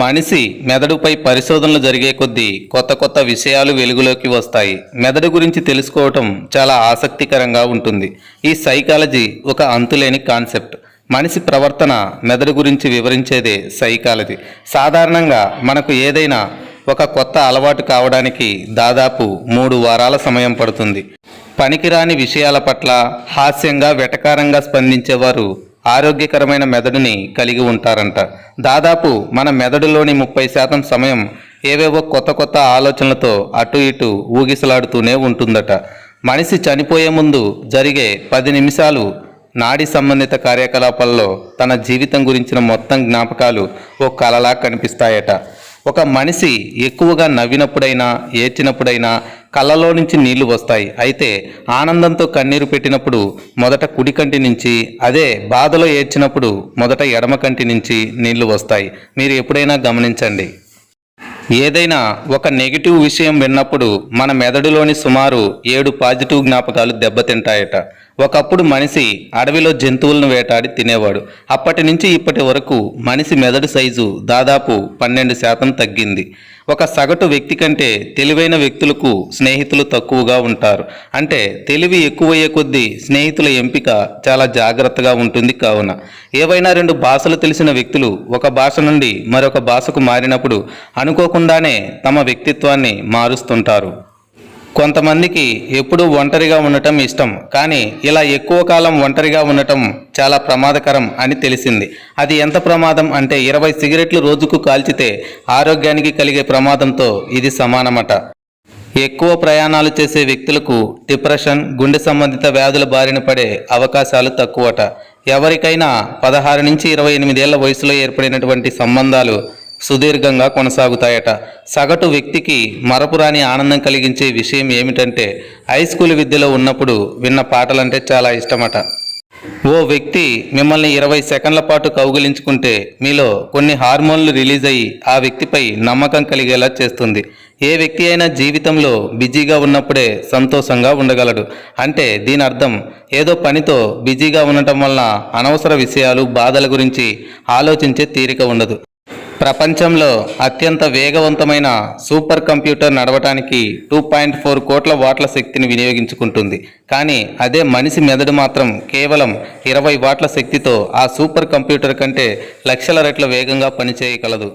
మనిషి మెదడుపై పరిశోధనలు జరిగే కొద్దీ కొత్త కొత్త విషయాలు వెలుగులోకి వస్తాయి. మెదడు గురించి తెలుసుకోవటం చాలా ఆసక్తికరంగా ఉంటుంది. ఈ సైకాలజీ ఒక అంతులేని కాన్సెప్ట్. మనిషి ప్రవర్తన మెదడు గురించి వివరించేదే సైకాలజీ. సాధారణంగా మనకు ఏదైనా ఒక కొత్త అలవాటు కావడానికి దాదాపు మూడు వారాల సమయం పడుతుంది. పనికిరాని విషయాల పట్ల హాస్యంగా వెటకారంగా స్పందించేవారు ఆరోగ్యకరమైన మెదడుని కలిగి ఉంటారంట. దాదాపు మన మెదడులోని ముప్పై శాతం సమయం ఏవేవో కొత్త కొత్త ఆలోచనలతో అటు ఇటు ఊగిసలాడుతూనే ఉంటుందట. మనిషి చనిపోయే ముందు జరిగే పది నిమిషాలు నాడి సంబంధిత కార్యకలాపాల్లో తన జీవితం గురించిన మొత్తం జ్ఞాపకాలు ఓ కలలా కనిపిస్తాయట. ఒక మనిషి ఎక్కువగా నవ్వినప్పుడైనా ఏడ్చినప్పుడైనా కళ్ళలో నుంచి నీళ్ళు వస్తాయి. అయితే ఆనందంతో కన్నీరు పెట్టినప్పుడు మొదట కుడి కంటి నుంచి అదే బాధలో ఏడ్చినప్పుడు మొదట ఎడమ కంటి నుంచి నీళ్ళు వస్తాయి. మీరు ఎప్పుడైనా గమనించండి. ఏదైనా ఒక నెగిటివ్ విషయం విన్నప్పుడు మన మెదడులోని సుమారు ఏడు పాజిటివ్ జ్ఞాపకాలు దెబ్బతింటాయట. ఒకప్పుడు మనిషి అడవిలో జంతువులను వేటాడి తినేవాడు. అప్పటి నుంచి ఇప్పటి వరకు మనిషి మెదడు సైజు దాదాపు పన్నెండు శాతం తగ్గింది. ఒక సగటు వ్యక్తి కంటే తెలివైన వ్యక్తులకు స్నేహితులు తక్కువగా ఉంటారు. అంటే తెలివి ఎక్కువయ్యే కొద్దీ స్నేహితుల ఎంపిక చాలా జాగ్రత్తగా ఉంటుంది కావున. ఏవైనా రెండు భాషలు తెలిసిన వ్యక్తులు ఒక భాష నుండి మరొక భాషకు మారినప్పుడు అనుకోకుండానే తమ వ్యక్తిత్వాన్ని మారుస్తుంటారు. కొంతమందికి ఎప్పుడూ ఒంటరిగా ఉండటం ఇష్టం కానీ ఇలా ఎక్కువ కాలం ఒంటరిగా ఉండటం చాలా ప్రమాదకరం అని తెలిసింది. అది ఎంత ప్రమాదం అంటే ఇరవై సిగరెట్లు రోజుకు కాల్చితే ఆరోగ్యానికి కలిగే ప్రమాదంతో ఇది సమానమట. ఎక్కువ ప్రయాణాలు చేసే వ్యక్తులకు డిప్రెషన్ గుండె సంబంధిత వ్యాధుల బారిన పడే అవకాశాలు తక్కువట. ఎవరికైనా పదహారు నుంచి ఇరవై ఎనిమిదేళ్ళ వయసులో ఏర్పడినటువంటి సంబంధాలు సుదీర్ఘంగా కొనసాగుతాయట. సగటు వ్యక్తికి మరపురాని ఆనందం కలిగించే విషయం ఏమిటంటే హై స్కూల్ విద్యలో ఉన్నప్పుడు విన్న పాటలంటే చాలా ఇష్టమట. ఓ వ్యక్తి మిమ్మల్ని ఇరవై సెకండ్ల పాటు కౌగిలించుకుంటే మీలో కొన్ని హార్మోన్లు రిలీజ్ అయ్యి ఆ వ్యక్తిపై నమ్మకం కలిగేలా చేస్తుంది. ఏ వ్యక్తి అయినా జీవితంలో బిజీగా ఉన్నప్పుడే సంతోషంగా ఉండగలడు. అంటే దీని అర్థం ఏదో పనితో బిజీగా ఉండటం వలన అనవసర విషయాలు బాధల గురించి ఆలోచించే తీరిక ఉండదు. ప్రపంచంలో అత్యంత వేగవంతమైన సూపర్ కంప్యూటర్ నడవటానికి టూ పాయింట్ ఫోర్ కోట్ల వాట్ల శక్తిని వినియోగించుకుంటుంది. కానీ అదే మనిషి మెదడు మాత్రం కేవలం ఇరవై వాట్ల శక్తితో ఆ సూపర్ కంప్యూటర్ కంటే లక్షల రెట్ల వేగంగా పనిచేయగలదు.